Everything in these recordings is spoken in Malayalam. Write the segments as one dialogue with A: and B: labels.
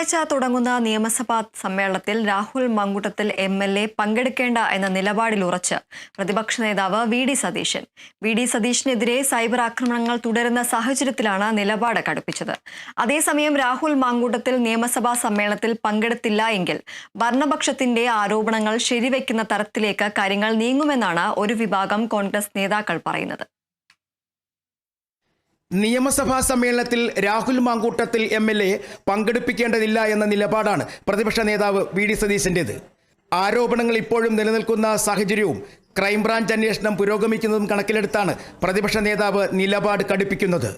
A: തിങ്കളാഴ്ച തുടങ്ങുന്ന നിയമസഭാ സമ്മേളനത്തിൽ Rahul Mamkootathil M L A പങ്കെടുക്കേണ്ട എന്ന നിലപാടിൽ ഉറച്ച് പ്രതിപക്ഷ നേതാവ് V D Satheesan. V D സതീശനെതിരെ cyber ആക്രമണങ്ങൾ തുടരുന്ന സാഹചര്യത്തിലാണ് നിലപാട് കടുപ്പിച്ചത്. അതേസമയം രാഹുൽ മാങ്കൂട്ടത്തിൽ നിയമസഭാ സമ്മേളനത്തിൽ പങ്കെടുത്തില്ല എങ്കിൽ ഭരണപക്ഷത്തിന്റെ ആരോപണങ്ങൾ ശരിവെക്കുന്ന തരത്തിലേക്ക് കാര്യങ്ങൾ നീങ്ങുമെന്നാണ് ഒരു വിഭാഗം കോൺഗ്രസ് നേതാക്കൾ പറയുന്നത്.
B: നിയമസഭാ സമ്മേളനത്തിൽ Rahul Mamkootathil M L A പങ്കെടുപ്പിക്കേണ്ടതില്ല എന്ന നിലപാടാണ് പ്രതിപക്ഷ നേതാവ് വി ഡി സതീശന്റേത് ആരോപണങ്ങൾ ഇപ്പോഴും നിലനിൽക്കുന്ന സാഹചര്യവും ക്രൈംബ്രാഞ്ച് അന്വേഷണം പുരോഗമിക്കുന്നതും കണക്കിലെടുത്താണ് പ്രതിപക്ഷ നേതാവ് നിലപാട് കടുപ്പിക്കുന്നത്.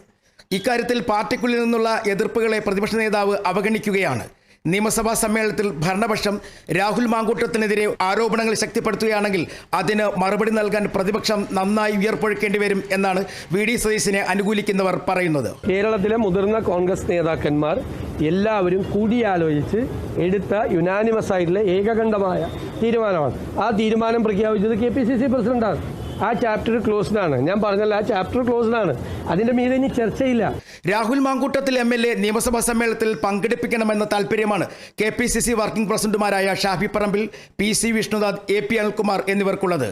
B: ഇക്കാര്യത്തിൽ പാർട്ടിക്കുള്ളിൽ നിന്നുള്ള എതിർപ്പുകളെ പ്രതിപക്ഷ നേതാവ് അവഗണിക്കുകയാണ്. നിയമസഭാ സമ്മേളനത്തിൽ ഭരണപക്ഷം രാഹുൽ മാങ്കൂട്ടത്തിനെതിരെ ആരോപണങ്ങൾ ശക്തിപ്പെടുത്തുകയാണെങ്കിൽ അതിന് മറുപടി നൽകാൻ പ്രതിപക്ഷം നന്നായി ഉയർപ്പൊഴുക്കേണ്ടി വരും എന്നാണ് വി ഡി സതീശിനെ അനുകൂലിക്കുന്നവർ പറയുന്നത്.
C: കേരളത്തിലെ മുതിർന്ന കോൺഗ്രസ് നേതാക്കന്മാർ എല്ലാവരും കൂടിയാലോചിച്ച് എടുത്ത യുനാനിമസ് ആയിട്ടുള്ള ഏകകണ്ഠമായ തീരുമാനമാണ്. ആ തീരുമാനം പ്രഖ്യാപിച്ചത് കെ പി സി സി പ്രസിഡന്റാണ്. ആ ചാപ്റ്റർ ക്ലോസ്ഡ് ആണ്. ഞാൻ പറഞ്ഞല്ലോ ആ ചാപ്റ്റർ ക്ലോസ്ഡ് ആണ്. അതിന്റെ മീതെ ഇനി ചർച്ചയില്ല.
B: Rahul Mamkootathil M L A നിയമസഭാ സമ്മേളനത്തിൽ പങ്കെടുപ്പിക്കണമെന്ന താല്പര്യമാണ് K P C C working പ്രസിഡന്റുമാരായ Shafi Parambil P C Vishnunath A P Anilkumar എന്നിവർക്കുള്ളത്.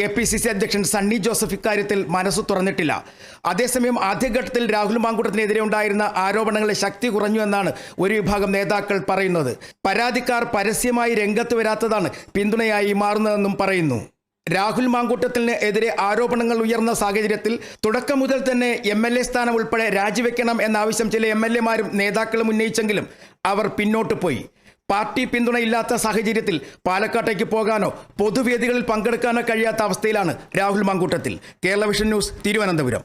B: K P C C അധ്യക്ഷൻ സണ്ണി ജോസഫ് ഇക്കാര്യത്തിൽ മനസ്സ് തുറന്നിട്ടില്ല. അതേസമയം ആദ്യഘട്ടത്തിൽ രാഹുൽ മാങ്കൂട്ടത്തിനെതിരെ ഉണ്ടായിരുന്ന ആരോപണങ്ങളെ ശക്തി കുറഞ്ഞു എന്നാണ് ഒരു വിഭാഗം നേതാക്കൾ പറയുന്നത്. പരാതിക്കാർ പരസ്യമായി രംഗത്ത് വരാത്തതാണ് പിന്തുണയായി മാറുന്നതെന്നും പറയുന്നു. രാഹുൽ മാങ്കൂട്ടത്തിന് എതിരെ ആരോപണങ്ങൾ ഉയർന്ന സാഹചര്യത്തിൽ തുടക്കം മുതൽ തന്നെ എം എൽ എ സ്ഥാനം ഉൾപ്പെടെ രാജിവെക്കണം എന്ന ആവശ്യം ചില എം എൽ എമാരും നേതാക്കളും ഉന്നയിച്ചെങ്കിലും അവർ പിന്നോട്ട് പോയി. പാർട്ടി പിന്തുണയില്ലാത്ത സാഹചര്യത്തിൽ പാലക്കാട്ടേക്ക് പോകാനോ പൊതുവേദികളിൽ പങ്കെടുക്കാനോ കഴിയാത്ത അവസ്ഥയിലാണ് Rahul Mamkootathil. Kerala vision news Thiruvananthapuram.